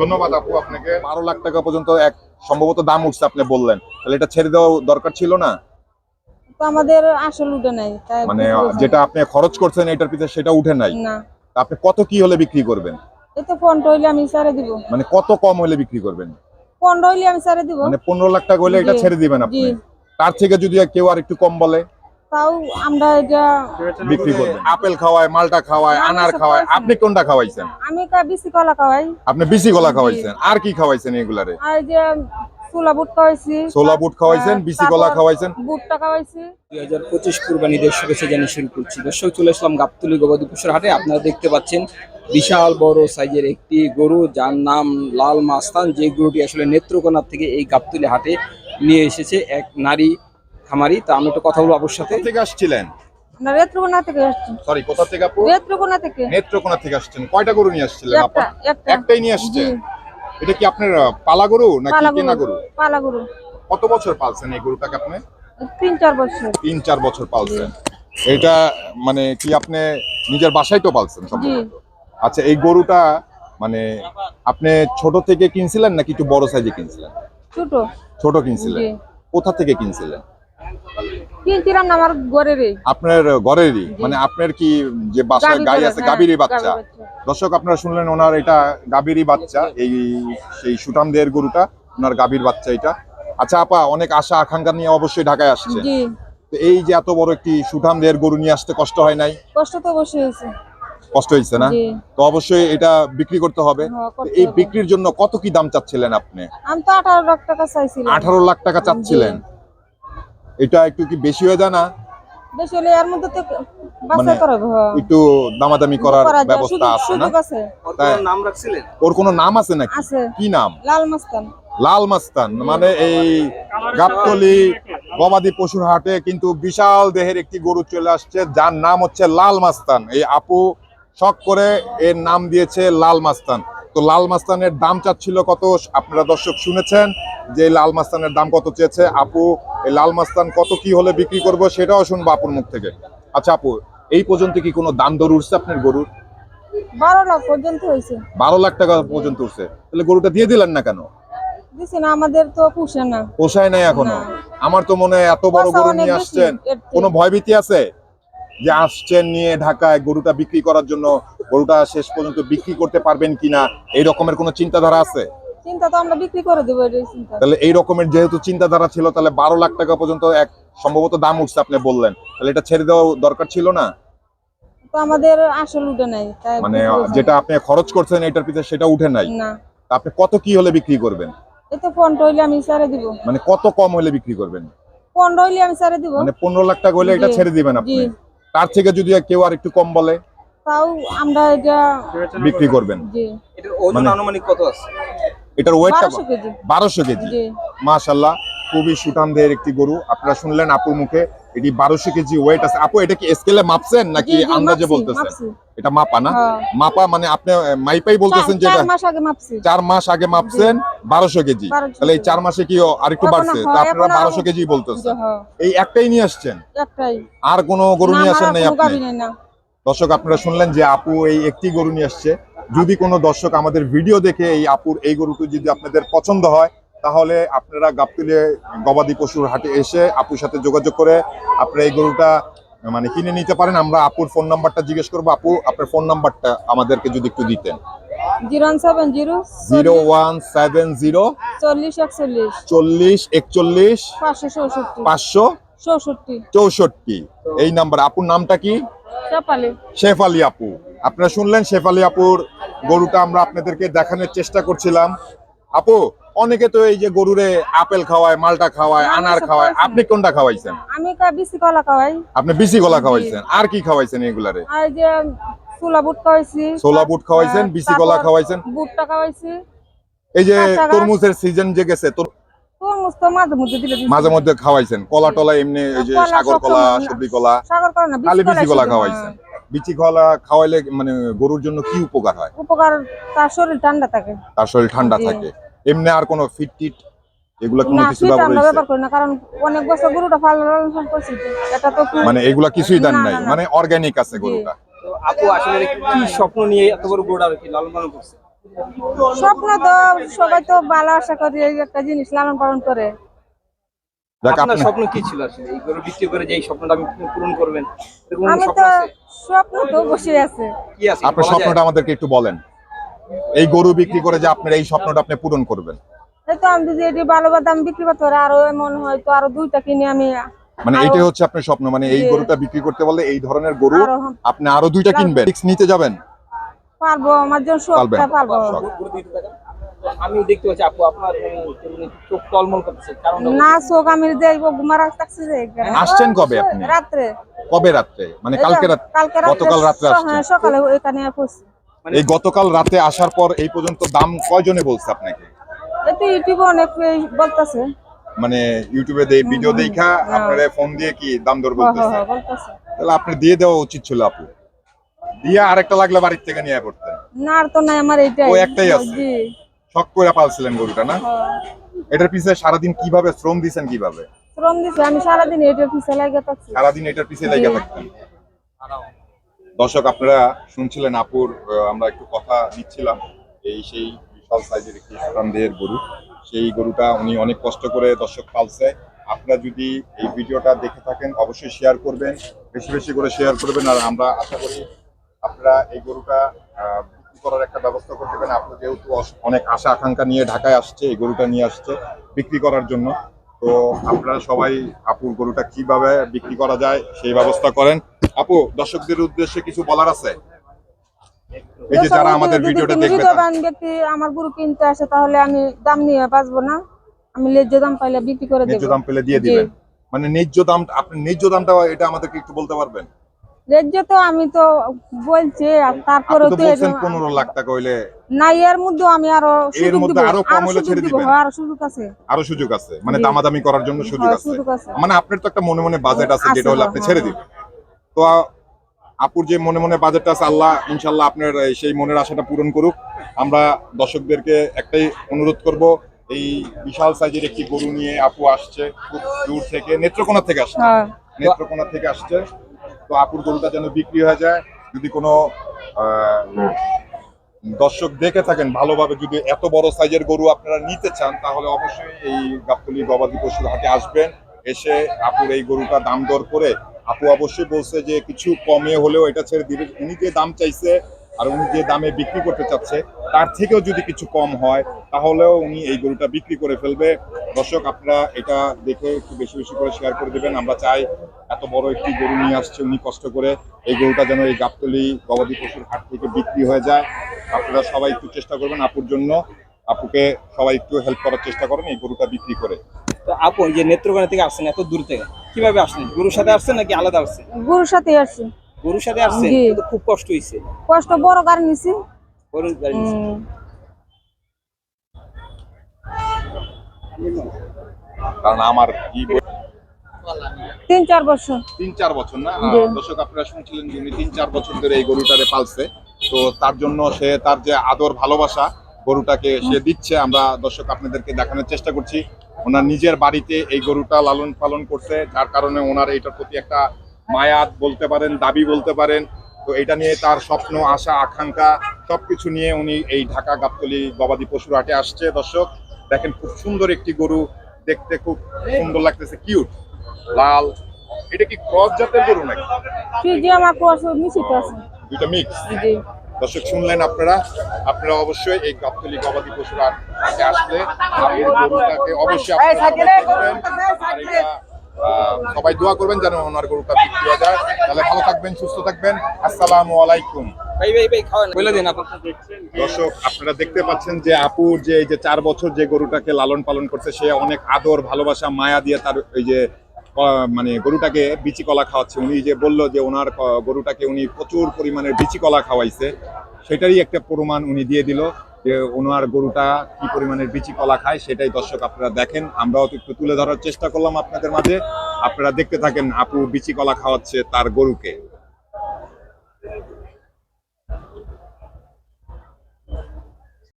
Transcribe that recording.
ধন্যবাদ আপু আপনাকে। বারো লাখ টাকা পর্যন্ত এক সম্ভবত দাম উঠছে আপনি বললেন। তাহলে এটা ছেড়ে দেওয়া দরকার ছিল না? আমাদের আসল উঠে নাই মানে যেটা আপনি খরচ করছেন এটার পিছনে সেটা উঠে নাই। না। আপনি কত কি হলে বিক্রি করবেন? এই তো পনেরো হইলে আমি সারে দিব। মানে কত কম হলে বিক্রি করবেন? পনেরো হইলে আমি সারে দিব। মানে পনেরো লাখ টাকা হলে এটা ছেড়ে দিবেন আপনি। তার থেকে যদি কেউ আর একটু কম বলে? তাও আমরা এটা বিক্রি করবেন আপেল খাওয়ায় মালটা খাওয়ায় আনার খাওয়ায়। আপনি কোনটা খাওয়াইছেন? আমি কা বেশি কলা খাওয়াই। আপনি বিসি জি। খাওয়াইছেন। আর কি খাওয়াইছেন এগুলারে? আর যে ছোলা বুট খাওয়াইছি। ছোলা বুট খাওয়াইছেন বিসি গলা তারপর খাওয়াইছেন? বুটটা খাওয়াইছি। দুই হাজার পঁচিশ কুরবানিদের শুভেচ্ছা জানিয়ে শুরু করছি। দর্শক চলে আসলাম গাবতলি গবাদি পশুর হাটে। আপনারা দেখতে পাচ্ছেন বিশাল বড় সাইজের একটি গরু যার নাম লাল মাস্তান। যে গরুটি আসলে নেত্রকোনা থেকে এই গাবতলি হাটে নিয়ে এসেছে। এক নারী খামারি তা আমি একটু কথা বলব আপুর সাথে। থেকে আসছিলেন? থেকে আসছি। সরি কোথা থেকে আপু? রেত্রকোনা থেকে। নেত্রকোনা থেকে আসছেন। কয়টা গরু নিয়ে আসছিলেন আপু একটা একটা। একটাই নিয়ে আসছেন এটা কি আপনার আহ, পালা গরু নাকি পালা কেনা গরু। গরু? কত বছর পালছেন এই গরুটাকে আপনি? তিন চার বছর। তিন চার বছর পালছেন। এটা মানে কি আপনি নিজের বাসায় তো পালছেন সম্ভবত? আচ্ছা এই গরুটা মানে আপনি ছোট থেকে কিনছিলেন নাকি একটু বড় সাইজে কিনছিলেন? ছোট। ছোট কিনছিলেন। জি। কোথা থেকে কিনছিলেন? কিনছিলাম না আমার ঘরেরই আপনার ঘরেরই? মানে আপনার কি যে বাসায় গাই আছে হ্যাঁ, গাভীরই গাভী বাচ্চা। দর্শক আপনারা শুনলেন ওনার এটা গাভীরই বাচ্চা এই সেই সুটাম দেহের গরুটা ওনার গাভীর বাচ্চা এটা। আচ্ছা আপা অনেক আশা আকাঙ্ক্ষা নিয়ে অবশ্যই ঢাকায় আসছে। জি। তো এই যে এত বড় একটি সুঠাম দেহের গরু নিয়ে আসতে কষ্ট হয় নাই? কষ্ট তো অবশ্যই হয়েছে। কষ্ট হয়েছে না? তো অবশ্যই এটা বিক্রি করতে হবে। হ্যাঁ, এই বিক্রির জন্য কত কি দাম চাচ্ছিলেন আপনি? আমি তো আঠারো লাখ টাকা চাইছিলাম। আঠারো লাখ টাকা চাচ্ছিলেন। এটা একটু কি বেশি হয়ে যায় না? বেশি হলে এর মধ্যে তো মানে হ্যাঁ। একটু দামাদামি করার ব্যবস্থা আছে না? তাই। নাম রাখছিলেন? ওর কোনো নাম আছে নাকি? কি নাম? লাল মাস্তান। লাল মাস্তান মানে এই গাবতলি গবাদি পশুর হাটে কিন্তু বিশাল দেহের একটি গরু চলে আসছে যার নাম হচ্ছে লাল মাস্তান। এই আপু শখ করে এর নাম দিয়েছে লাল মাস্তান। তো লাল মাস্তানের দাম চাচ্ছিল কত? আপনারা দর্শক শুনেছেন যে লাল মাস্তানের দাম কত চেয়েছে। আপু এই লাল মাস্তান কত কি হলে বিক্রি করব সেটাও শুনব আপুর মুখ থেকে। আচ্ছা আপু এই পর্যন্ত কি কোনো দাম দর উঠছে আপনার গরুর? বারো লাখ পর্যন্ত হয়েছে। বারো লাখ টাকা পর্যন্ত উঠছে। তাহলে গরুটা দিয়ে দিলেন না কেন? দিছি না আমাদের তো পুষে না। পোষায় নাই এখনও? আমার তো মনে হয় এত বড় গরু নিয়ে আসছেন। কোনো ভয়ভীতি আছে? যে আসছেন নিয়ে ঢাকায় গরুটা বিক্রি করার জন্য গরুটা শেষ পর্যন্ত বিক্রি করতে পারবেন কিনা এই রকমের কোনো চিন্তাধারা আছে? চিন্তা তো আমরা বিক্রি করে দেবো তাহলে এই রকমের যেহেতু চিন্তাধারা ছিল তাহলে বারো লাখ টাকা পর্যন্ত এক সম্ভবত দাম উঠছে আপনি বললেন। তাহলে এটা ছেড়ে দেওয়া দরকার ছিল না? তো আমাদের আসল উঠে নাই মানে যেটা আপনি খরচ করছেন এটার পিছনে সেটা উঠে নাই? না। আপনি কত কি হলে বিক্রি করবেন? এই তো পনেরো হইলে আমি সারে দিব। মানে কত কম হলে বিক্রি করবেন? পনেরো হইলে আমি সারে দিব। মানে পনেরো লাখ টাকা হলে এটা ছেড়ে দিবেন আপনি। তার থেকে যদি কেউ আর একটু কম বলে তাও আমরা এটা বিক্রি করবেন। এটার ওজন মানে- আনুমানিক কত আছে? এটার ওয়েটটা বারোশো কেজি। মাসাল্লাহ কেজি। জি। মাশাল্লাহ খুবই সুটাম একটি গরু। আপনারা শুনলেন আপুর মুখে এটি বারোশো কেজি ওয়েট আছে। আপু এটা কি স্কেলে মাপছেন নাকি আন্দাজে বলতেছেন? এটা মাপা না? হ্যাঁ। মাপা মানে আপনি মাইপাই বলতেছেন যেটা? চার মাস আগে মাপছেন বারোশো কেজি। তাহলে এই চার মাসে কি আরেকটু বাড়ছে? তা আপনারা বারোশো কেজি বলতেছেন। হ্যাঁ, এই একটাই নিয়ে আসছেন? আর কোনো গরু নিয়ে আসেন নাই আপনি? দর্শক আপনারা শুনলেন যে আপু এই একটি গরু নিয়ে আসছে। যদি কোনো দর্শক আমাদের ভিডিও দেখে এই আপুর এই গরুটি যদি আপনাদের পছন্দ হয় তাহলে আপনারা গাবতুলে গবাদি পশুর হাটে এসে আপুর সাথে যোগাযোগ করে আপনারা এই গরুটা মানে কিনে নিতে পারেন। আমরা আপুর ফোন নাম্বারটা জিজ্ঞেস করব। আপু আপনার ফোন নাম্বারটা আমাদেরকে যদি একটু দিতেন। চৌষট্টি। এই নাম্বার। আপুর নামটা কি? শেফালি আপু। আপনারা শুনলেন শেফালি আপুর গরুটা আমরা আপনাদেরকে দেখানোর চেষ্টা করছিলাম। আপু অনেকে তো এই যে গরুরে আপেল খাওয়ায় মালটা খাওয়ায় আনার খাওয়ায়। আপনি কোনটা খাওয়াইছেন? আমি বেশি কলা খাওয়াই। আপনি বিসি জি। খাওয়াইছেন। আর কি খাওয়াইছেন এগুলারে? আর এই যে ছোলা বুট খাওয়াইছি। ছোলা বুট খাওয়াইছেন হ্যাঁ, বিসি তারপর খাওয়াইছেন? বুটটা খাওয়াইছি। এই যে তরমুজের সিজন যে গেছে তো মাঝে মধ্যে খাওয়াইছেন। কলা টলা এমনি এই যে সাগর কলা সবজি কলা খালি বিচি কলা খাওয়াইছেন। হ্যাঁ। বিচি কলা খাওয়াইলে মানে গরুর জন্য কি উপকার হয়? উপকার তার শরীর ঠান্ডা থাকে। তার শরীর ঠান্ডা থাকে। এমনি আর কোনো ফিট টিট এগুলো কোনো কিছু ব্যবহার করি না কারণ অনেক বছর গরুটা পালন করছি। এটা তো মানে এগুলা কিছুই দেন নাই। মানে অর্গানিক আছে গরুটা। আপু আসলে কি স্বপ্ন নিয়ে এত বড় গরুটা আর কি লালন পালন করছে? স্বপ্ন তো সবাই তো ভালো আশা করি এই একটা জিনিস লালন পালন করে আপনার স্বপ্ন কি ছিল আসলে? এই গরু বিক্রি করে যে এই স্বপ্নটা আমি পূরণ করবেন আমি স্বপ্ন তো আছে? স্বপ্ন তো বসে আছে। কি আছে? আপনার স্বপ্নটা আমাদেরকে একটু বলেন। এই গরু বিক্রি করে যে আপনার এই স্বপ্নটা আপনি পূরণ করবেন? তো আমি যদি এটি ভালো দাম বিক্রি করতে পারি আরও এমন হয়তো আরও দুইটা কিনে আমি মানে এইটাই হচ্ছে আপনার স্বপ্ন মানে এই গরুটা বিক্রি করতে বললে এই ধরনের গরু আপনি আরও দুইটা কিনবেন। Risk নিতে যাবেন? পারব আমার জন্য পারবেন। সবটা পারব। আমি দেখতে পাচ্ছি আপু আপনার চোখ টলমল করতেছে কারণ না চোখ আমি দেখব ঘুমার থাকছি যে আসছেন কবে আপনি? রাত্রে। কবে রাত্রে? মানে তো, কালকে রাত গতকাল রাত্রে আসছেন। হ্যাঁ, সকালে এখানে পড়ছি এই গতকাল রাতে আসার পর এই পর্যন্ত দাম কয়জনে বলছে আপনাকে? এই তো ইউটিউবে অনেক বলতেছে। মানে ইউটিউবে দেই ভিডিও দেখা হ্যাঁ। আপনারা ফোন দিয়ে কি দাম দর হ্যাঁ, হ্যাঁ, বলতেছে? হ্যাঁ, বলতেছে। তাহলে আপনি দিয়ে দেওয়া উচিত ছিল আপু। দিয়ে আরেকটা লাগলে বাড়ির থেকে নিয়ে পড়তেন। না আর তো নাই আমার এইটাই। ও একটাই আছে। জি। শখ করে পালছিলেন গরুটা না? হ্যাঁ। এটার পিছনে সারাদিন কীভাবে শ্রম দিছেন কীভাবে? শ্রম দিছে আমি সারাদিন এটার পিছিয়ে লাগে থাকছি। সারাদিন এটার পিছিয়ে লেগে থাকতেন। দর্শক, আপনারা শুনছিলেন আপুর আমরা একটু কথা নিচ্ছিলাম এই সেই বিশাল সাইজের একটি দেহের গরু। সেই গরুটা উনি অনেক কষ্ট করে দর্শক পালছে। আপনারা যদি এই ভিডিওটা দেখে থাকেন, অবশ্যই শেয়ার করবেন, বেশি বেশি করে শেয়ার করবেন। আর আমরা আশা করি আপনারা এই গরুটা বিক্রি করার একটা ব্যবস্থা করে দেবেন। আপনি যেহেতু অনেক আশা, আকাঙ্ক্ষা নিয়ে ঢাকায় আসছে, এই গরুটা নিয়ে আসছে বিক্রি করার জন্য। তো আপনারা সবাই আপুর গরুটা কীভাবে বিক্রি করা যায়, সেই ব্যবস্থা করেন। আপু দর্শকদের উদ্দেশ্যে কিছু বলার আছে? এই যে যারা আমাদের ভিডিওটা দেখবে ব্যক্তি আমার গরু কিনতে আসে তাহলে আমি দাম নিয়ে বাঁচবো না। আমি ন্যায্য দাম পাইলে বিক্রি করে ন্যায্য দেবো দাম পেলে দিয়ে। দিবেন। মানে ন্যায্য দাম আপনি ন্যায্য দামটা এটা আমাদেরকে একটু বলতে পারবেন? ন্যায্য তো আমি তো বলছি তারপরে তো তো বলছেন এর- পনেরো লাখ টাকা হইলে না এর মধ্যে আমি আরও সুযোগ মধ্যে আরও কম হলে ছেড়ে দিব দিবেন। আরও সুযোগ আছে। আরও সুযোগ আছে। মানে দামাদামি করার জন্য সুযোগ আছে। মানে আপনার তো একটা মনে মনে বাজেট আছে যেটা হলে আপনি ছেড়ে। দিবেন। তো আপুর যে মনে মনে বাজেটটা আছে আল্লাহ ইনশাল্লাহ আপনার সেই মনের আশাটা পূরণ করুক। আমরা দর্শকদেরকে একটাই অনুরোধ করব এই বিশাল সাইজের একটি গরু নিয়ে আপু আসছে খুব দূর থেকে নেত্রকোনা থেকে আসছে। হ্যাঁ। নেত্রকোনা থেকে আসছে। তো আপুর গরুটা যেন বিক্রি হয়ে যায় যদি কোনো দর্শক দেখে থাকেন ভালোভাবে যদি এত বড় সাইজের গরু আপনারা নিতে চান তাহলে অবশ্যই এই গাবতলি গবাদি পশুর হাটে আসবেন। এসে আপুর এই গরুটা দাম দর করে আপু অবশ্যই বলছে যে কিছু কমে হলেও এটা ছেড়ে দিবে। উনি যে দাম চাইছে আর উনি যে দামে বিক্রি করতে চাচ্ছে, তার থেকেও যদি কিছু কম হয়, তাহলেও উনি এই গরুটা বিক্রি করে ফেলবে। দর্শক, আপনারা এটা দেখে একটু বেশি বেশি করে শেয়ার করে দেবেন। আমরা চাই এত বড় একটি গরু নিয়ে আসছে উনি কষ্ট করে। এই গরুটা যেন এই গাবতলি গবাদি পশুর হাট থেকে বিক্রি হয়ে যায়। আপনারা সবাই একটু চেষ্টা করবেন আপুর জন্য। আপুকে সবাই একটু হেল্প করার চেষ্টা করেন এই গরুটা বিক্রি করে। তো আপু এই যে নেত্রকোনা থেকে আসছেন এত দূর থেকে কীভাবে আসলেন? গরুর সাথে আসছেন নাকি আলাদা আসছেন? গরুর সাথে আসছি। গরুর সাথে আসছেন? কিন্তু খুব কষ্ট হয়েছে। কষ্ট বড় গাড়ি নিছি। গাড়ি। কারণ আমার কি তিন চার বছর। তিন চার বছর না। দর্শক আপনারা শুনছিলেন যে উনি তিন চার বছর ধরে এই গরুটারে পালছে। তো তার জন্য সে তার যে আদর ভালোবাসা গরুটাকে সে দিচ্ছে। আমরা দর্শক আপনাদেরকে দেখানোর চেষ্টা করছি। ওনার নিজের বাড়িতে এই গরুটা লালন পালন করছে যার কারণে ওনার এটার প্রতি একটা মায়াত বলতে পারেন দাবি বলতে পারেন। তো এটা নিয়ে তার স্বপ্ন আশা আকাঙ্ক্ষা সবকিছু নিয়ে উনি এই ঢাকা গাবতলি গবাদি পশুর হাটে আসছে। দর্শক দেখেন খুব সুন্দর একটি গরু দেখতে খুব সুন্দর লাগতেছে কিউট লাল। এটা কি ক্রস জাতের গরু নাকি? আছে মিক্স। দর্শক শুনলেন আপনারা? আপনারা অবশ্যই এই গাবতলি গবাদি পশুর হাটে আসলে আপনার গরুটাকে অবশ্যই সবাই দোয়া করবেন যেন ওনার গরুটা বিক্রি হয়ে যায়। তাহলে ভালো থাকবেন সুস্থ থাকবেন। আসসালামু আলাইকুম। দর্শক আপনারা দেখতে পাচ্ছেন যে আপুর যে এই যে চার বছর যে গরুটাকে লালন পালন করছে সে অনেক আদর ভালোবাসা মায়া দিয়ে তার ওই যে মানে গরুটাকে বিচি কলা খাওয়াচ্ছে। উনি যে বলল যে ওনার গরুটাকে উনি প্রচুর পরিমাণের বিচি কলা খাওয়াইছে সেটারই একটা প্রমাণ উনি দিয়ে দিল। যে ওনার গরুটা কি পরিমাণের বিচি কলা খায় সেটাই দর্শক আপনারা দেখেন। আমরাও তো একটু তুলে ধরার চেষ্টা করলাম আপনাদের মাঝে। আপনারা দেখতে থাকেন আপু বিচি কলা খাওয়াচ্ছে তার গরুকে।